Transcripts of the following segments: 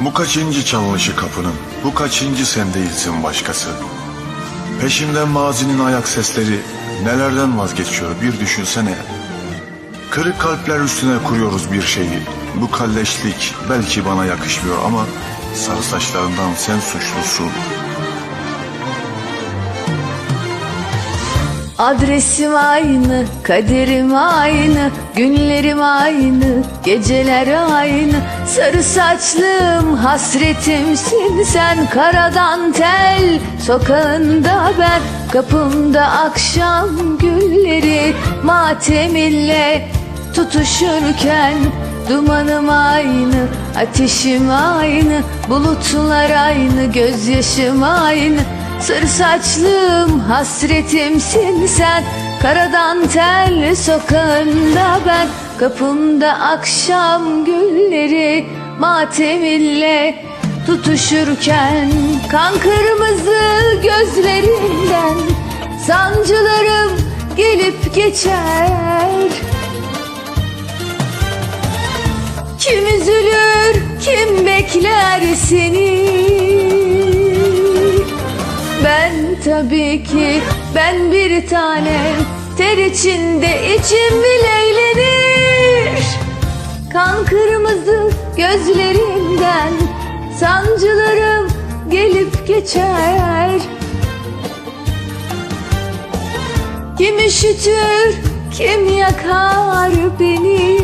Bu kaçıncı çalınışı kapının, bu kaçıncı sen değilsin başkası. Peşimden mazinin ayak sesleri nelerden vazgeçiyor bir düşünsene. Kırık kalpler üstüne kuruyoruz bir şeyi. Bu kalleşlik belki bana yakışmıyor ama sarı saçlarından sen suçlusun. Adresim aynı, kaderim aynı, günlerim aynı, geceler aynı. Sarı saçlım hasretimsin sen karadan tel sokağında ben kapımda akşam gülleri matemille tutuşurken Dumanım aynı, ateşim aynı, bulutlar aynı, gözyaşım aynı. Sarı saçlım hasretimsin sen. Karadan tel sokağında ben. Kapımda akşam gülleri Matemille tutuşurken. Kan kırmızı gözlerinden Sancılarım gelip geçer. Kim üzülür, kim bekler seni? Tabii ki, ben bir tane Ter içinde içim bile eğlenir. Kan kırmızı gözlerimden Sancılarım gelip geçer. Kim üşütür, kim yakar beni?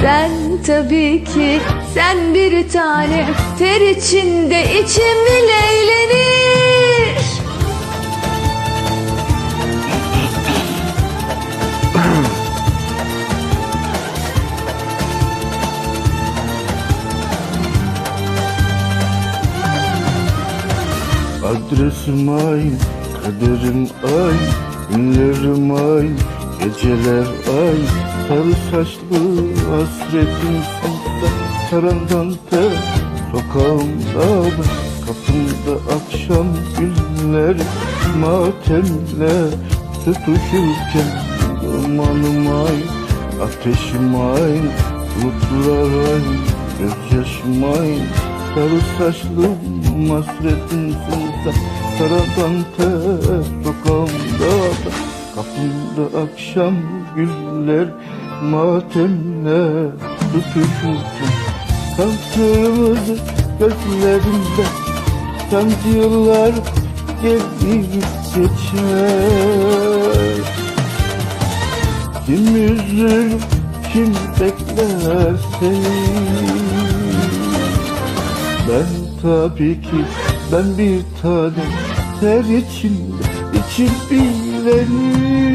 Sen tabii ki sen bir tane ter içinde içim bile eğlenir. Adresim aynı, kaderim aynı, günlerim aynı, geceler aynı. Sarı saçlı hasretimsin sen, karandan ter, sokağımda kapımda akşam günler, matemle tutuşurken, dumanım aynı, ateşim aynı, bulutlar aynı, gözyaşım aynı. Sarı saçlı hasretimsin sen Karadan ter sokağımda da Kapımda akşam güller Matemle tutuşurken Kan kırmızı gözlerimde Sancılar gelip geçer Kim üzülür kim bekler seni? Ben tabii ki ben bir tane ter içinde içim bilenir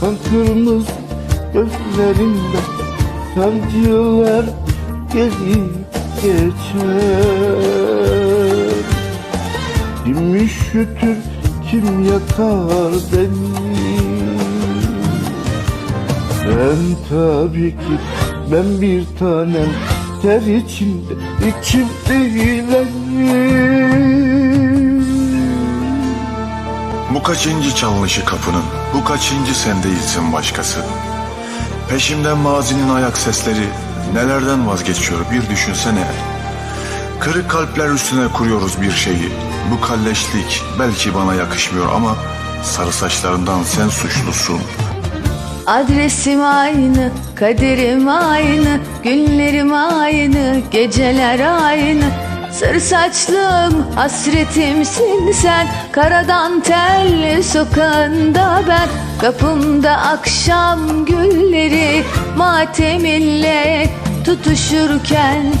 Kan kırmızı gözlerimde sancılar gelip geçer Kim üşütür kim yakar beni ben tabii ki ben bir tanem ter içinde içim bilenir. Bu kaçıncı çalınışı kapının, bu kaçıncı sen değilsin başkası. Peşimden mazinin ayak sesleri nelerden vazgeçiyor bir düşünsene. Kırık kalpler üstüne kuruyoruz bir şeyi. Bu kalleşlik belki bana yakışmıyor ama sarı saçlarından sen suçlusun. Adresim aynı, kaderim aynı, günlerim aynı, geceler aynı. Sarı saçlım hasretimsin sen. Karadan tel sokağında ben. Kapımda akşam gülleri Matemille tutuşurken